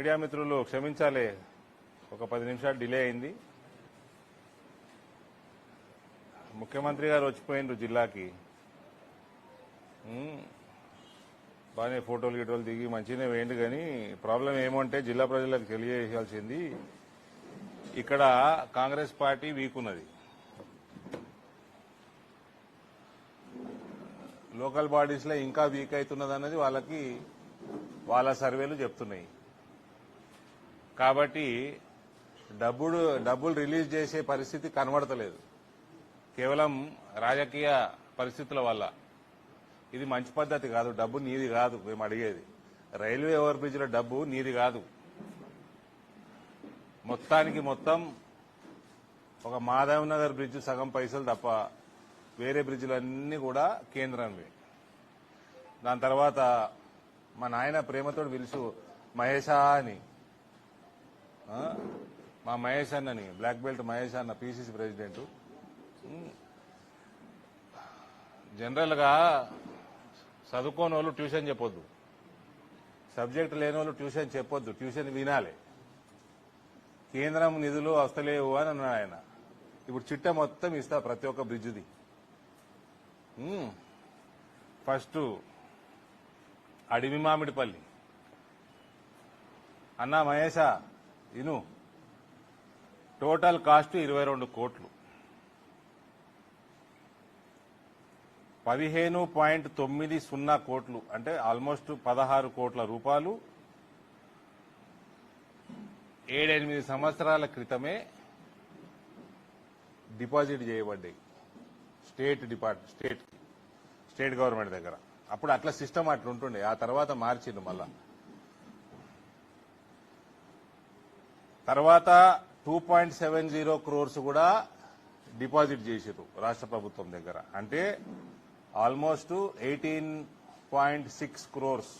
Media మిత్రులు క్షమించాలి. ఒక పది నిమిషాలు డిలే అయింది. ముఖ్యమంత్రి గారు వచ్చిపోయిండ్రు జిల్లాకి. బాగానే ఫోటోలు గిటోలు దిగి మంచిగానే వేయండి కానీ ప్రాబ్లం ఏమంటే జిల్లా ప్రజలకు తెలియజేయాల్సింది ఇక్కడ కాంగ్రెస్ పార్టీ వీక్ ఉన్నది. లోకల్ బాడీస్లో ఇంకా వీక్ అవుతున్నది అన్నది వాళ్ళకి వాళ్ళ సర్వేలు చెప్తున్నాయి. కాబట్టి డబ్బులు డబ్బులు రిలీజ్ చేసే పరిస్థితి కనబడతలేదు. కేవలం రాజకీయ పరిస్థితుల వల్ల. ఇది మంచి పద్ధతి కాదు డబ్బు నీది కాదు మేము అడిగేది. రైల్వే ఓవర్ బ్రిడ్జ్ల డబ్బు నీది కాదు. మొత్తానికి మొత్తం ఒక మాధవ్ నగర్ బ్రిడ్జ్ సగం పైసలు తప్ప వేరే బ్రిడ్జ్లన్నీ కూడా కేంద్రంవే. దాని తర్వాత మా నాయన ప్రేమతో పిలుసు మహేషా అని. మా మహేష్ అన్నని బ్లాక్ బెల్ట్ మహేష్ అన్న పిసిసి ప్రెసిడెంట్ జనరల్గా చదువుకోని వాళ్ళు ట్యూషన్ చెప్పొద్దు. సబ్జెక్ట్ లేని వాళ్ళు ట్యూషన్ చెప్పొద్దు. ట్యూషన్ వినాలి. కేంద్రం నిధులు వస్తలేవు అని అన్నాడు ఆయన. ఇప్పుడు చిట్ట మొత్తం ఇస్తా ప్రతి ఒక్క బ్రిడ్జ్ది. ఫస్ట్ అడవి మామిడిపల్లి. అన్నా మహేషా ఇను టోటల్ కాస్ట్ ఇరవై రెండు కోట్లు. పదిహేను పాయింట్ తొమ్మిది సున్నా కోట్లు అంటే ఆల్మోస్ట్ పదహారు కోట్ల రూపాయలు. ఏడెనిమిది సంవత్సరాల క్రితమే డిపాజిట్ చేయబడ్డాయి state depart state state government దగ్గర. అప్పుడు అట్లా సిస్టమ్ అట్లా ఉంటుండే ఆ తర్వాత మార్చిండు మళ్ళా. తర్వాత two point seven zero crores కూడా డిపాజిట్ చేసారు రాష్ట్ర ప్రభుత్వం దగ్గర. అంటే almost eighteen point six crores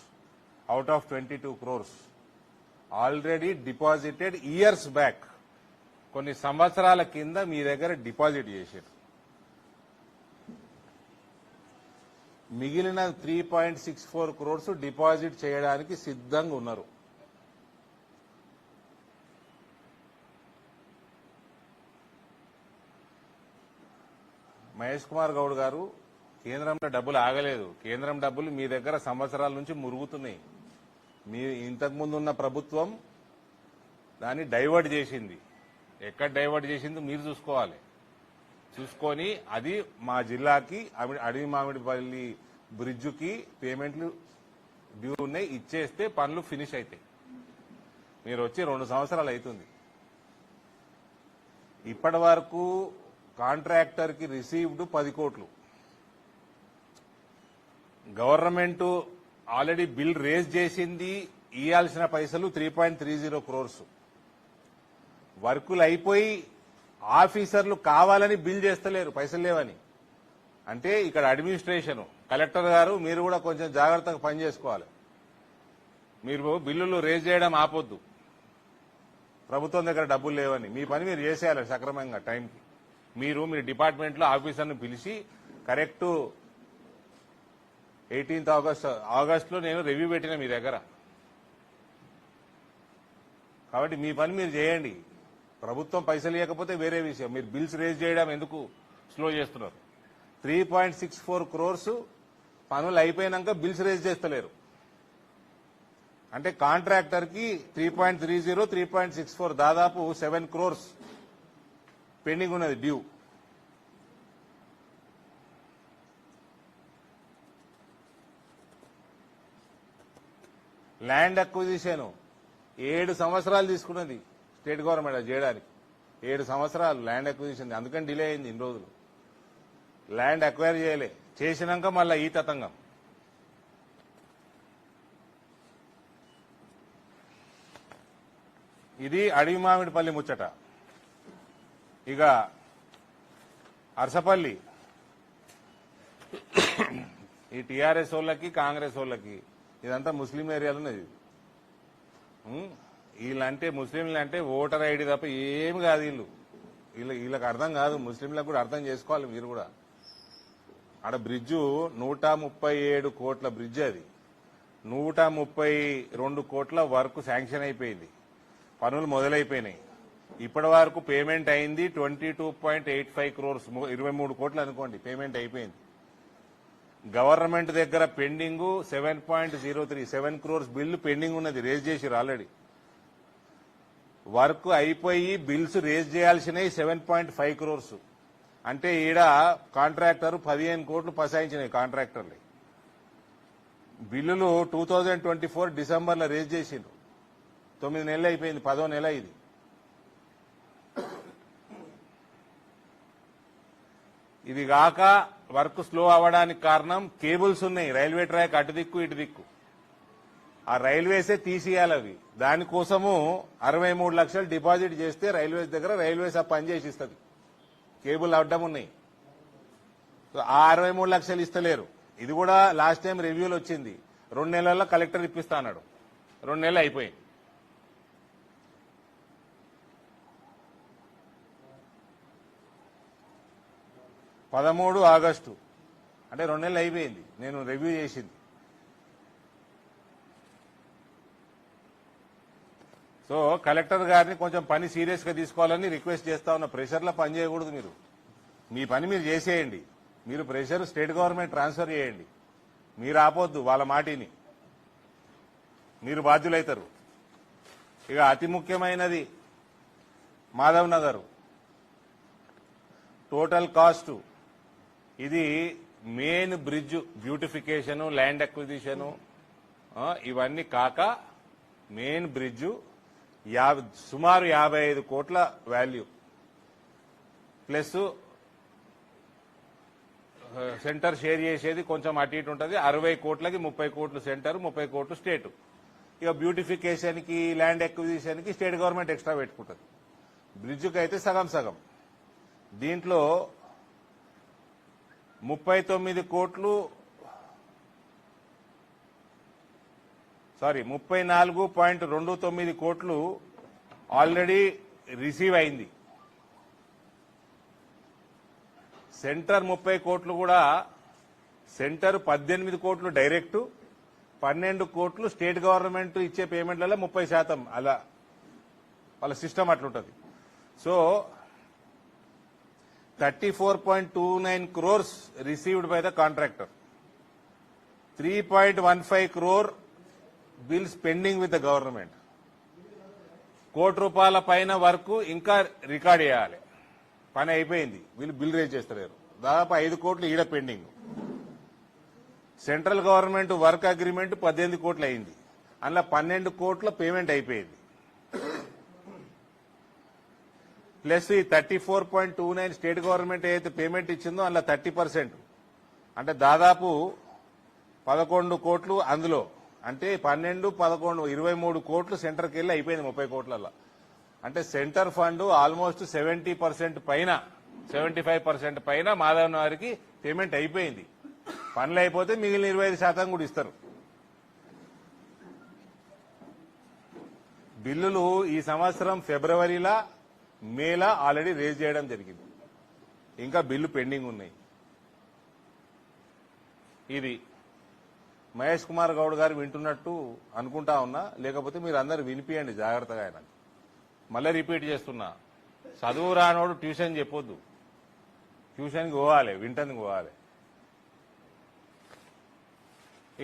out of twenty two crores already deposited years back కొన్ని సంవత్సరాల కింద మీ దగ్గర డిపాజిట్ చేశారు మిగిలిన three point six four crores deposit చేయడానికి సిద్ధంగా ఉన్నారు. మహేష్ కుమార్ గౌడ్ గారు కేంద్రంలో డబ్బులు ఆగలేదు. కేంద్రం డబ్బులు మీ దగ్గర సంవత్సరాల నుంచి మురుగుతున్నాయి. మీ ఇంతకుముందు ఉన్న ప్రభుత్వం దాన్ని డైవర్ట్ చేసింది. ఎక్కడ డైవర్ట్ చేసిందో మీరు చూసుకోవాలి. చూసుకొని అది మా జిల్లాకి అడవి మామిడిపల్లి బ్రిడ్జుకి పేమెంట్లు డ్యూ ఉన్నాయి. ఇచ్చేస్తే పనులు ఫినిష్ అవుతాయి మీరు వచ్చి రెండు సంవత్సరాలు అవుతుంది. ఇప్పటి వరకు కాంట్రాక్టర్కి రిసీవ్డ్ పది కోట్లు. గవర్నమెంట్ ఆల్రెడీ బిల్ రేజ్ చేసింది ఇవ్వాల్సిన పైసలు three point three zero crores. వర్కులు అయిపోయి ఆఫీసర్లు కావాలని బిల్ చేస్తలేరు పైసలు లేవని. అంటే ఇక్కడ అడ్మినిస్ట్రేషన్ కలెక్టర్ గారు మీరు కూడా కొంచెం జాగ్రత్తగా పనిచేసుకోవాలి మీరు బిల్లులు రేజ్ చేయడం ఆపొద్దు. ప్రభుత్వం దగ్గర డబ్బులు లేవని. మీ పని మీరు చేసేయాలి సక్రమంగా టైంకి. మీరు మీ డిపార్ట్మెంట్లో ఆఫీసర్ను పిలిచి కరెక్ట్ ఎయిటీన్త్ ఆగస్ట్ ఆగస్ట్లో నేను రివ్యూ పెట్టిన మీ దగ్గర. కాబట్టి మీ పని మీరు చేయండి. ప్రభుత్వం పైసలు ఇవ్వకపోతే వేరే విషయం. మీరు బిల్స్ రేజ్ చేయడం ఎందుకు స్లో చేస్తున్నారు? Three point six four crores పనులు అయిపోయినాక బిల్స్ రేజ్ చేస్తలేరు. అంటే కాంట్రాక్టర్కి three point three zero three point six four దాదాపు సెవెన్ క్రోర్స్ పెండింగ్ ఉన్నది డ్యూ. ల్యాండ్ అక్విజిషన్ ఏడు సంవత్సరాలు తీసుకున్నది స్టేట్ గవర్నమెంట్ అది చేయడానికి. ఏడు సంవత్సరాలు ల్యాండ్ అక్విజిషన్ అందుకని డిలే అయింది ఇన్ని రోజులు. ల్యాండ్ అక్వైర్ చేయలే. చేసినాక మళ్ళీ ఈ తతంగం. ఇది అడవి మామిడిపల్లి ముచ్చట. ఇక అరసపల్లి. ఈ టీఆర్ఎస్ వాళ్ళకి కాంగ్రెస్ వాళ్ళకి ఇదంతా ముస్లిం ఏరియాలో ఉన్నది వీళ్ళంటే ముస్లింలు అంటే ఓటర్ ఐడి తప్ప ఏమి కాదు వీళ్ళు. వీళ్ళ వీళ్ళకి అర్థం కాదు. ముస్లింలకు కూడా అర్థం చేసుకోవాలి మీరు కూడా. ఆడ బ్రిడ్జు నూట ముప్పై ఏడు కోట్ల బ్రిడ్జ్ అది. నూట ముప్పై రెండు కోట్ల వర్క్ శాంక్షన్ అయిపోయింది. పనులు మొదలైపోయినాయి. ఇప్పటి వరకు పేమెంట్ అయింది twenty two point eight five crores ఇరవై మూడు కోట్లు అనుకోండి పేమెంట్ అయిపోయింది. గవర్నమెంట్ దగ్గర pending seven point zero three seven crores bill pending ఉన్నది రేజ్ చేసిరు ఆల్రెడీ. వర్క్ అయిపోయి బిల్స్ రేజ్ చేయాల్సినవి సెవెన్ పాయింట్ ఫైవ్ క్రోర్స్. అంటే ఈడ కాంట్రాక్టర్ పదిహేను కోట్లు పసాయించినాయి కాంట్రాక్టర్లు. బిల్లులు టూ థౌజండ్ ట్వంటీ ఫోర్ డిసెంబర్లో రేజ్ చేసిండ్రు. తొమ్మిది నెలలు అయిపోయింది పదో నెల ఇది. ఇది కాక వర్క్ స్లో అవ్వడానికి కారణం కేబుల్స్ ఉన్నాయి. రైల్వే ట్రాక్ అటు దిక్కు ఇటు దిక్కు. ఆ రైల్వేసే తీసేయాలి అవి. దానికోసము అరవై మూడు లక్షలు డిపాజిట్ చేస్తే రైల్వేస్ దగ్గర రైల్వేస్ ఆ పని చేసి ఇస్తుంది కేబుల్ అడ్డం ఉన్నాయి. సో ఆ అరవై మూడు లక్షలు ఇస్తలేరు. ఇది కూడా లాస్ట్ టైం రివ్యూలు వచ్చింది. రెండు నెలల్లో కలెక్టర్ ఇప్పిస్తా అన్నాడు. రెండు నెలలు అయిపోయింది. పదమూడు ఆగస్టు. అంటే రెండు నెలలు అయిపోయింది. నేను రివ్యూ చేసింది. సో కలెక్టర్ గారిని కొంచెం పని సీరియస్గా తీసుకోవాలని రిక్వెస్ట్ చేస్తా ఉన్న. ప్రెషర్లో పని చేయకూడదు మీరు. మీ పని మీరు చేసేయండి. మీరు ప్రెషర్ స్టేట్ గవర్నమెంట్ ట్రాన్స్ఫర్ చేయండి. మీరు ఆపొద్దు వాళ్ళ మాటిని. మీరు బాధ్యులైతారు. ఇక అతి ముఖ్యమైనది మాధవ్ నగర్. టోటల్ కాస్టు ఇది main bridge beautification land acquisition ఇవన్నీ కాక మెయిన్ బ్రిడ్జ్ యాభై సుమారు యాభై ఐదు కోట్ల వాల్యూ. ప్లస్ సెంటర్ షేర్ చేసేది కొంచెం అటు ఇటు ఉంటుంది. అరవై కోట్లకి ముప్పై కోట్లు సెంటర్ ముప్పై కోట్లు స్టేట్. ఇక బ్యూటిఫికేషన్కి ల్యాండ్ ఎక్విజిషన్కి స్టేట్ గవర్నమెంట్ ఎక్స్ట్రా పెట్టుకుంటుంది. బ్రిడ్జ్కి అయితే సగం సగం. దీంట్లో ముప్పై తొమ్మిది కోట్లు సారీ ముప్పై నాలుగు పాయింట్ రెండు తొమ్మిది కోట్లు ఆల్రెడీ రిసీవ్ అయింది. సెంటర్ ముప్పై కోట్లు కూడా సెంటర్ పద్దెనిమిది కోట్లు డైరెక్ట్ పన్నెండు కోట్లు స్టేట్ గవర్నమెంట్ ఇచ్చే పేమెంట్లలో ముప్పై శాతం. అలా వాళ్ళ సిస్టమ్ అట్లుంటుంది. So thirty four point two nine crores received by the contractor three point one five crore bills pending with the government కోటి రూపాయల పైన వరకు ఇంకా రికార్డ్ చేయాలి. పని అయిపోయింది. వీళ్ళు బిల్ రేజ్ చేస్తలేరు. దాదాపు ఐదు కోట్లు ఈడ pending central government work agreement పద్దెనిమిది కోట్లు అయింది. అందులో పన్నెండు కోట్ల పేమెంట్ అయిపోయింది. ప్లస్ ఈ thirty four point two nine state government ఏదైతే పేమెంట్ ఇచ్చిందో అందులో థర్టీ పర్సెంట్. అంటే దాదాపు పదకొండు కోట్లు అందులో. అంటే పన్నెండు పదకొండు ఇరవై మూడు కోట్లు సెంటర్కి వెళ్ళి అయిపోయింది ముప్పై కోట్లలో అంటే centre fund almost seventy percent పైన సెవెంటీ ఫైవ్ పర్సెంట్ పైన మాధవన్ వారికి పేమెంట్ అయిపోయింది. పనులు అయిపోతే మిగిలిన ఇరవై ఐదు శాతం కూడా ఇస్తారు. బిల్లులు ఈ సంవత్సరం ఫిబ్రవరిలా మేలా ఆల్రెడీ రేజ్ చేయడం జరిగింది. ఇంకా బిల్లు పెండింగ్ ఉన్నాయి. ఇది మహేష్ కుమార్ గౌడ్ గారు వింటున్నట్టు అనుకుంటా ఉన్నా లేకపోతే మీరు అందరు వినిపియండి జాగ్రత్తగా ఆయన మళ్ళీ రిపీట్ చేస్తున్నా. చదువు రానోడు ట్యూషన్ చెప్పొద్దు. ట్యూషన్కి పోవాలి వింటందుకు పోవాలి.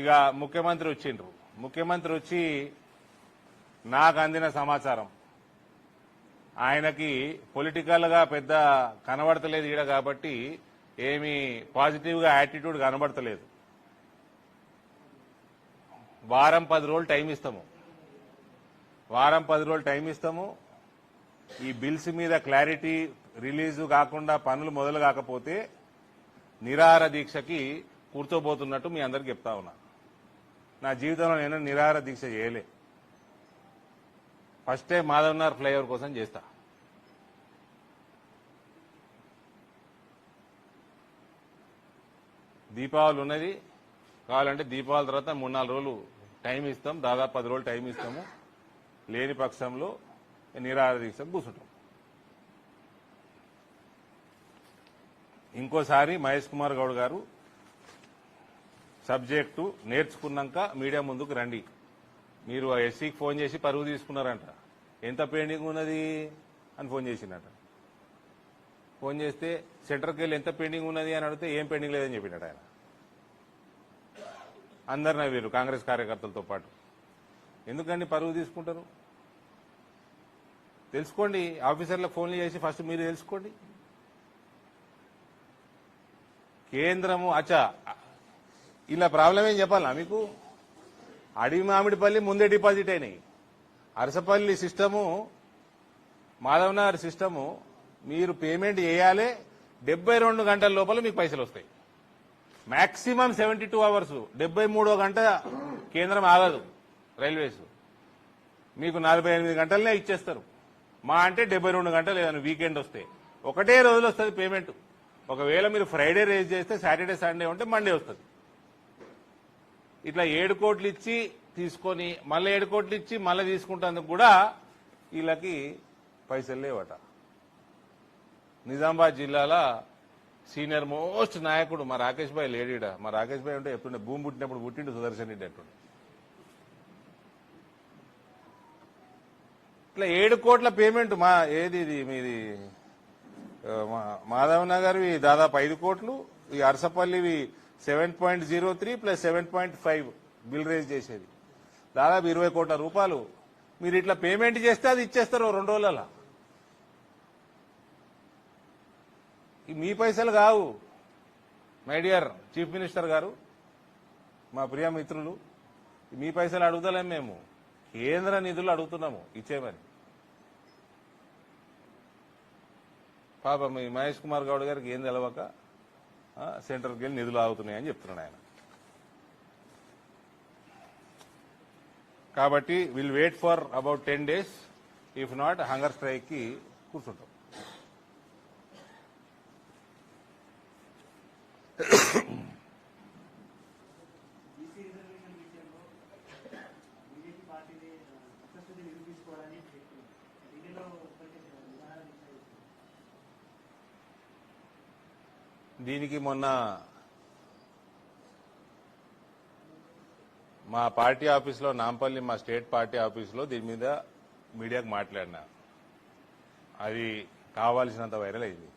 ఇక ముఖ్యమంత్రి వచ్చిండ్రు. ముఖ్యమంత్రి వచ్చి నాకు అందిన సమాచారం. ఆయనకి పొలిటికల్గా పెద్ద కనబడతలేదు ఈడ కాబట్టి ఏమి పాజిటివ్గా యాటిట్యూడ్ కనబడతలేదు. వారం పది రోజులు టైం ఇస్తాము. వారం పది రోజులు టైం ఇస్తాము. ఈ బిల్స్ మీద క్లారిటీ రిలీజ్ కాకుండా పనులు మొదలు కాకపోతే నిరాహార దీక్షకి కూర్చోబోతున్నట్టు మీ అందరికి చెప్తా ఉన్నా. నా జీవితంలో నేను నిరాహార దీక్ష చేయలే. ఫస్ట్ టైం మాధవనార్ ఫ్లైఓవర్ కోసం చేస్తా. దీపావళి ఉన్నది. కావాలంటే దీపావళి తర్వాత మూడు నాలుగు రోజులు టైం ఇస్తాం. దాదాపు పది రోజులు టైం ఇస్తాము. లేని పక్షంలో నిరాహార దీక్ష కూర్చుంటాం. ఇంకోసారి మహేష్ కుమార్ గౌడ్ గారు సబ్జెక్టు నేర్చుకున్నాక మీడియా ముందుకు రండి. మీరు ఆ ఎస్సీకి ఫోన్ చేసి పరువు తీసుకున్నారంట. ఎంత పెండింగ్ ఉన్నది? అని ఫోన్ చేసిండట ఫోన్ చేస్తే సెంటర్కి వెళ్ళి ఎంత పెండింగ్ ఉన్నది అని అడిగితే ఏం పెండింగ్ లేదని చెప్పినట్టు ఆయన. అందరు నవ్వారు కాంగ్రెస్ కార్యకర్తలతో పాటు. ఎందుకండి పరువు తీసుకుంటారు? తెలుసుకోండి ఆఫీసర్లకు ఫోన్లు చేసి ఫస్ట్ మీరు తెలుసుకోండి. కేంద్రము అచ్చా ఇలా ప్రాబ్లం ఏం చెప్పాలా మీకు? అడవి మామిడిపల్లి ముందే డిపాజిట్ అయినాయి. అరసపల్లి సిస్టము మాధవనగర్ సిస్టము మీరు పేమెంట్ చేయాలి డెబ్బై రెండు గంటల లోపల మీకు పైసలు వస్తాయి. మాక్సిమం సెవెంటీ టూ అవర్స్ డెబ్బై మూడో గంట కేంద్రం ఆగదు రైల్వేస్. మీకు నలభై ఎనిమిది గంటలనే ఇచ్చేస్తారు. మా అంటే డెబ్బై రెండు గంటలు ఏదైనా వీకెండ్ వస్తే. ఒకటే రోజులు వస్తుంది పేమెంట్. ఒకవేళ మీరు ఫ్రైడే రేజ్ చేస్తే సాటర్డే సండే ఉంటే మండే వస్తుంది. ఇట్లా ఏడు కోట్లు ఇచ్చి తీసుకొని మళ్ళీ ఏడు కోట్లు ఇచ్చి మళ్ళీ తీసుకుంటేందుకు కూడా వీళ్ళకి పైసలు లేవట. నిజామాబాద్ జిల్లాలో సీనియర్ మోస్ట్ నాయకుడు మా రాకేష్ భాయ్ లేడీడ మా రాకేష్ భాయ్ ఉంటే ఎప్పుడు భూమి పుట్టినప్పుడు పుట్టిండు సుదర్శన్ రెడ్డి అంటుండే. ఇట్లా ఏడు కోట్ల పేమెంట్ మా ఏది ఇది మీది మాధవ్ నగర్వి దాదాపు ఐదు కోట్లు ఈ అరసపల్లివి seven point zero three plus seven point five bill raise చేసేది. దాదాపు ఇరవై కోట్ల రూపాయలు. మీరు ఇట్లా పేమెంట్ చేస్తే అది ఇచ్చేస్తారు రెండు రోజుల మీ పైసలు కావు. మై డియర్ చీఫ్ మినిస్టర్ గారు మా ప్రియ మిత్రులు మీ పైసలు అడుగుతలేం మేము. కేంద్ర నిధులు అడుగుతున్నాము ఇచ్చేమని పాప మీ మహేష్ కుమార్ గౌడ్ గారికి ఏం తెలవక సెంటర్కి వెళ్ళి నిధులు ఆగుతున్నాయని చెప్తున్నాడు ఆయన. కాబట్టి will wait for about ten days if not hunger స్ట్రైక్కి కూర్చుంటాం బీసీ రిజర్వేషన్ విషయంలో బీజేపీ పార్టీని అసస్థితి నిరూపించుకోవాలని చెప్పి ఢిల్లీలో ఒకటి విధానాలు ఇచ్చారు దీనికి మొన్న మా పార్టీ ఆఫీస్లో నాంపల్లి మా స్టేట్ పార్టీ ఆఫీస్లో దీని మీద మీడియాకు మాట్లాడినా. అది కావాల్సినంత వైరల్ అయింది.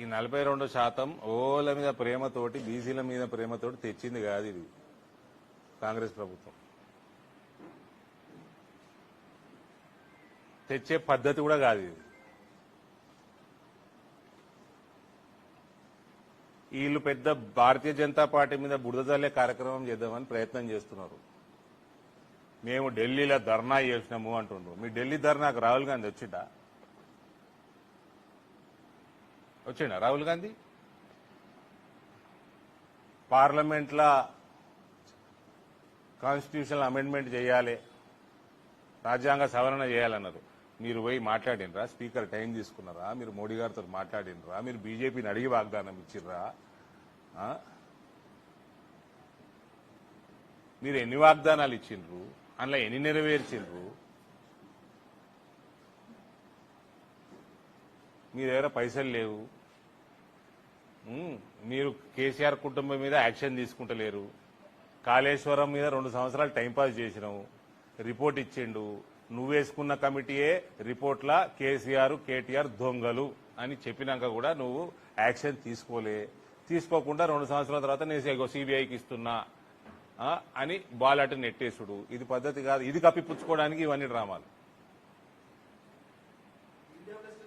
ఈ నలభై రెండు శాతం ఓల మీద ప్రేమతోటి బీసీల మీద ప్రేమతోటి తెచ్చింది కాదు ఇది. కాంగ్రెస్ ప్రభుత్వం. తెచ్చే పద్ధతి కూడా కాదు ఇది. వీళ్ళు పెద్ద భారతీయ జనతా పార్టీ మీద బుడదజల్లే కార్యక్రమం చేద్దామని ప్రయత్నం చేస్తున్నారు. మేము ఢిల్లీలో ధర్నా చేసినాము అంటుండ్రు. మీ ఢిల్లీ ధర్నాకు రాహుల్ గాంధీ వచ్చిండ? వచ్చిండ రాహుల్ గాంధీ? పార్లమెంట్లో కాన్స్టిట్యూషనల్ అమెండ్మెంట్ చేయాలి రాజ్యాంగ సవరణ చేయాలన్నారు. మీరు పోయి మాట్లాడినరా? స్పీకర్ టైం తీసుకున్నారా? మీరు మోడీ గారితో మాట్లాడినరా? మీరు బీజేపీని అడిగి వాగ్దానం ఇచ్చిర్రా? మీరు ఎన్ని వాగ్దానాలు ఇచ్చిండ్రు అందులో ఎన్ని నెరవేర్చిండ్రు మీ దగ్గర పైసలు లేవు. మీరు కేసీఆర్ కుటుంబం మీద యాక్షన్ తీసుకుంటలేరు. కాళేశ్వరం మీద రెండు సంవత్సరాలు టైంపాస్ చేసినావు. రిపోర్ట్ ఇచ్చిండు. నువ్వేసుకున్న కమిటీయే రిపోర్ట్ల కేసీఆర్ కేటీఆర్ దొంగలు అని చెప్పినాక కూడా నువ్వు యాక్షన్ తీసుకోలే. తీసుకోకుండా రెండు సంవత్సరాల తర్వాత నేను సిబిఐకి ఇస్తున్నా అని బాలట నెట్టేసుడు. ఇది పద్ధతి కాదు. ఇది కప్పిపుచ్చుకోవడానికి ఇవన్నీ డ్రామాలు.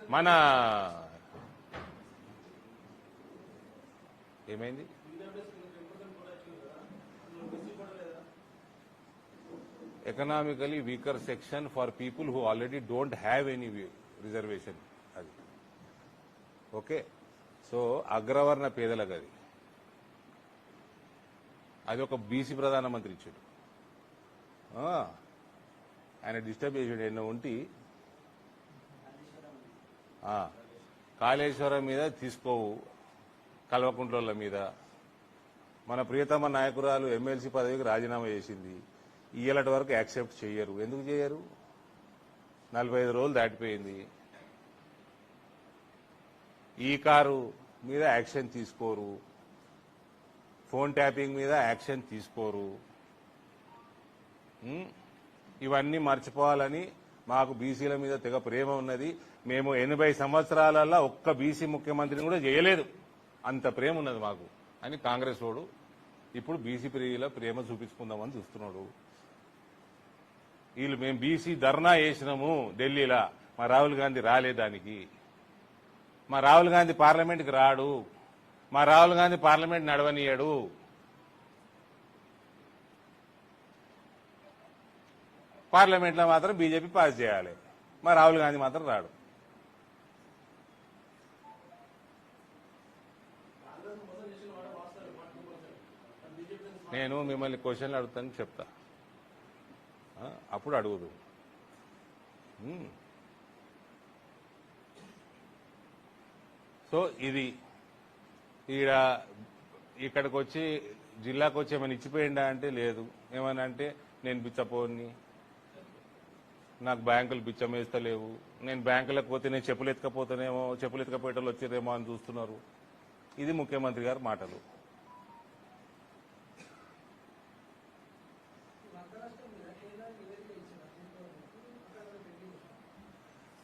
మన ఏమైంది? Economically weaker section for people who already don't have any reservation అది. ఓకే సో అగ్రవర్ణ పేదలకు అది. అది ఒక బీసీ ప్రధానమంత్రి ఇచ్చాడు. ఆయన డిస్టర్బ్ చేసాడు ఎన్నో ఉంటి. కాళేశ్వరం మీద తీసుకోవు కల్వకుంట్ల మీద. మన ప్రియతమ నాయకురాలు ఎమ్మెల్సీ పదవికి రాజీనామా చేసింది. ఇయ్యలటి వరకు యాక్సెప్ట్ చేయరు ఎందుకు చేయరు నలభై ఐదు రోజులు దాటిపోయింది. ఈ కారు మీద యాక్షన్ తీసుకోరు. ఫోన్ ట్యాపింగ్ మీద యాక్షన్ తీసుకోరు. ఇవన్నీ మర్చిపోవాలని మాకు బీసీల మీద తెగ ప్రేమ ఉన్నది. మేము ఎనభై సంవత్సరాలలో ఒక్క బీసీ ముఖ్యమంత్రిని కూడా చేయలేదు. అంత ప్రేమ ఉన్నది మాకు. అని కాంగ్రెస్ వాడు ఇప్పుడు బీసీ ప్రియుల ప్రేమ చూపించుకుందామని చూస్తున్నాడు. వీళ్ళు మేము బీసీ ధర్నా చేసినాము ఢిల్లీలో. మా రాహుల్ గాంధీ రాలేదానికి మా రాహుల్ గాంధీ పార్లమెంట్కి రాడు. మా రాహుల్ గాంధీ పార్లమెంట్ నడవనీయడు. పార్లమెంట్లో మాత్రం బీజేపీ పాస్ చేయాలి. మా రాహుల్ గాంధీ మాత్రం రాడు. నేను మిమ్మల్ని క్వశ్చన్లు అడుగుతాను చెప్తా. అప్పుడు అడుగుదు. సో ఇది ఈడ ఇక్కడికి వచ్చి జిల్లాకు వచ్చి ఏమైనా ఇచ్చిపోయిందా అంటే లేదు. ఏమని అంటే నేను బిచ్చపోని నాకు బ్యాంకులు బిచ్చం వేస్తలేవు నేను బ్యాంకులకు పోతే నేను చెప్పులు ఎత్తుకపోతేనేమో చెప్పులు ఎత్తుకపోయేటోళ్ళు వచ్చారేమో అని చూస్తున్నారు. ఇది ముఖ్యమంత్రి గారి మాటలు.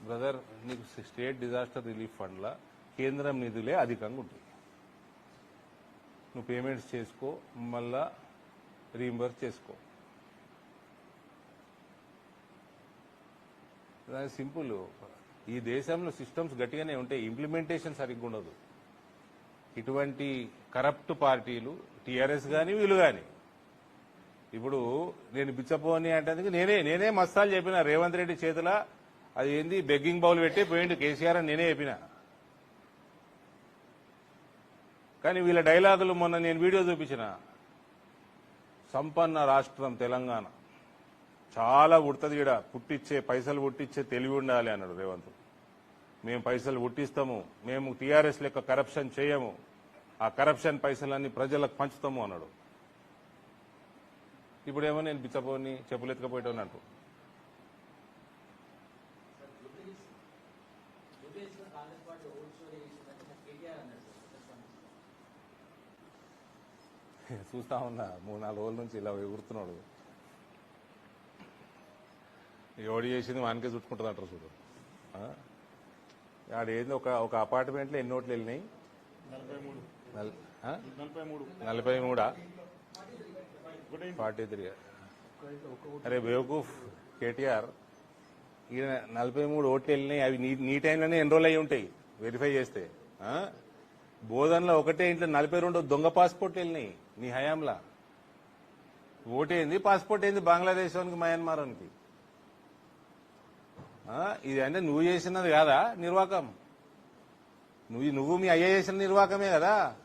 బ్రదర్ నీకు స్టేట్ డిజాస్టర్ రిలీఫ్ ఫండ్ల కేంద్రం నిధులే అధికంగా ఉంటుంది నువ్వు పేమెంట్స్ చేసుకో మళ్ళా రీంబర్స్ చేసుకో. సింపుల్. ఈ దేశంలో సిస్టమ్స్ గట్టిగానే ఉంటాయి. ఇంప్లిమెంటేషన్ సరిగ్గా ఉండదు. ఇటువంటి కరప్ట్ పార్టీలు టీఆర్ఎస్ కానీ వీళ్ళు కానీ ఇప్పుడు నేను బిచ్చపోని అంటే నేనే నేనే మస్తాలు చెప్పిన రేవంత్ రెడ్డి చేతుల అది ఏంది బెగ్గింగ్ బౌల్ పెట్టి పోయిండు కేసీఆర్ అని నేనే చెప్పిన. కానీ వీళ్ళ డైలాగులు మొన్న నేను వీడియో చూపించిన. సంపన్న రాష్ట్రం తెలంగాణ. చాలా ఉడుతుంది ఈడ. పుట్టిచ్చే పైసలు పుట్టిచ్చే తెలివి ఉండాలి అన్నాడు రేవంత్. మేము పైసలు పుట్టిస్తాము. మేము టీఆర్ఎస్ లెక్క కరప్షన్ చేయము. ఆ కరప్షన్ పైసలన్నీ ప్రజలకు పంచుతాము అన్నాడు. ఇప్పుడేమో నేను బిచ్చపోని చెప్పులు ఎత్తుకపోయేటోని అంటూ కాంగ్రెస్ పార్టీ ఓట్ షో చేసిందంటే కేటీఆర్ అన్నాడు సార్ చూస్తా ఉన్నా మూడు నాలుగు రోజుల నుంచి ఇలా ఎగురుతున్నాడు. ఎవడు చేసింది వానికే చుట్టుకుంటుంది అంటారు చూడు? ఆడ ఏంది ఒక ఒక అపార్ట్మెంట్లో ఎన్ని ఓట్లు వెళ్ళినాయి? నలభై మూడా. Forty three. అరే బేవకూఫ్ కేటీఆర్ ఈయన నలభై మూడు ఓట్లు వెళ్ళినాయి. అవి నీ నీ టైంలోనే ఎన్రోల్ అయ్యి ఉంటాయి? వెరిఫై చేస్తే? బోధనలో ఒకటే ఇంట్లో నలభై రెండు దొంగ పాస్పోర్ట్లు వెళ్ళినాయి. నీ హయాంలా. ఓటేంది? పాస్పోర్ట్ ఏంది? బంగ్లాదేశ్ వానికి మయన్మార్ వానికి. ఇది అంటే నువ్వు చేసినది కాదా? నిర్వాకం. నువ్వు నువ్వు మీ అయ్య చేసిన నిర్వాకమే కదా.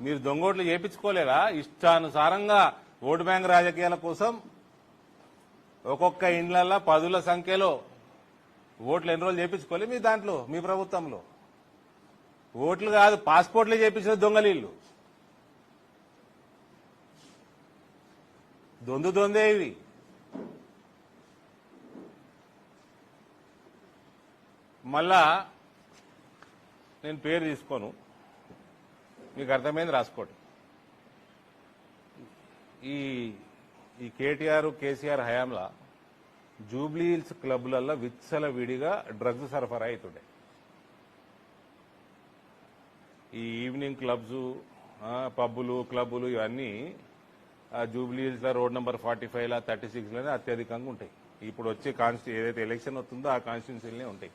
మీరు దొంగోట్లు చేపించుకోలేదా? ఇష్టానుసారంగా ఓటు బ్యాంక్ రాజకీయాల కోసం ఒక్కొక్క ఇండ్లల్లో పదుల సంఖ్యలో ఓట్లు ఎన్ని రోజులు చేపించుకోలే మీ దాంట్లో మీ ప్రభుత్వంలో? ఓట్లు కాదు పాస్పోర్ట్లు చేపించిన దొంగలీళ్ళు. దొందు దొందే ఇవి. మళ్ళా నేను పేరు తీసుకోను. మీకు అర్థమైంది? రాసుకోండి. ఈ ఈ కేటీఆర్ కేసీఆర్ హయాంలా జూబ్లీ హిల్స్ క్లబ్లలో విచ్చల విడిగా డ్రగ్స్ సరఫరా అవుతుండే ఈ ఈవినింగ్ క్లబ్స్ పబ్బులు క్లబ్బులు ఇవన్నీ జూబ్లీ హిల్స్లో రోడ్ నెంబర్ ఫార్టీ ఫైవ్ లా థర్టీ సిక్స్లోనే అత్యధికంగా ఉంటాయి. ఇప్పుడు వచ్చే కాన్స్టి ఏదైతే ఎలక్షన్ వస్తుందో ఆ కాన్స్టిట్యున్సీలనే ఉంటాయి.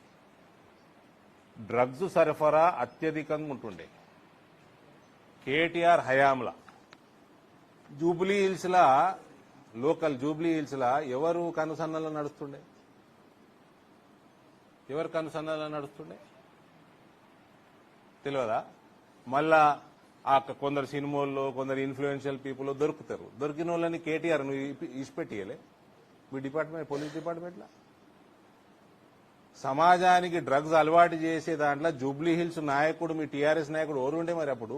డ్రగ్స్ సరఫరా అత్యధికంగా ఉంటుండే. కేటీఆర్ హయాంలా. జూబ్లీ హిల్స్లా లోకల్ జూబ్లీ హిల్స్లా ఎవరు కనుసన్నలు నడుస్తుండే? ఎవరు కనుసన్నలు నడుస్తుండే? తెలియదా మళ్ళా ఆ కొందరు సినిమాల్లో కొందరు ఇన్ఫ్లుయెన్షియల్ పీపుల్ దొరుకుతారు. దొరికిన వాళ్ళని కేటీఆర్ నువ్వు ఇచ్చిపెట్టియలే మీ డిపార్ట్మెంట్ పోలీస్ డిపార్ట్మెంట్లో? సమాజానికి డ్రగ్స్ అలవాటు చేసే దాంట్లో జూబ్లీ హిల్స్ నాయకుడు మీ టీఆర్ఎస్ నాయకుడు ఎవరు ఉండే మరి అప్పుడు?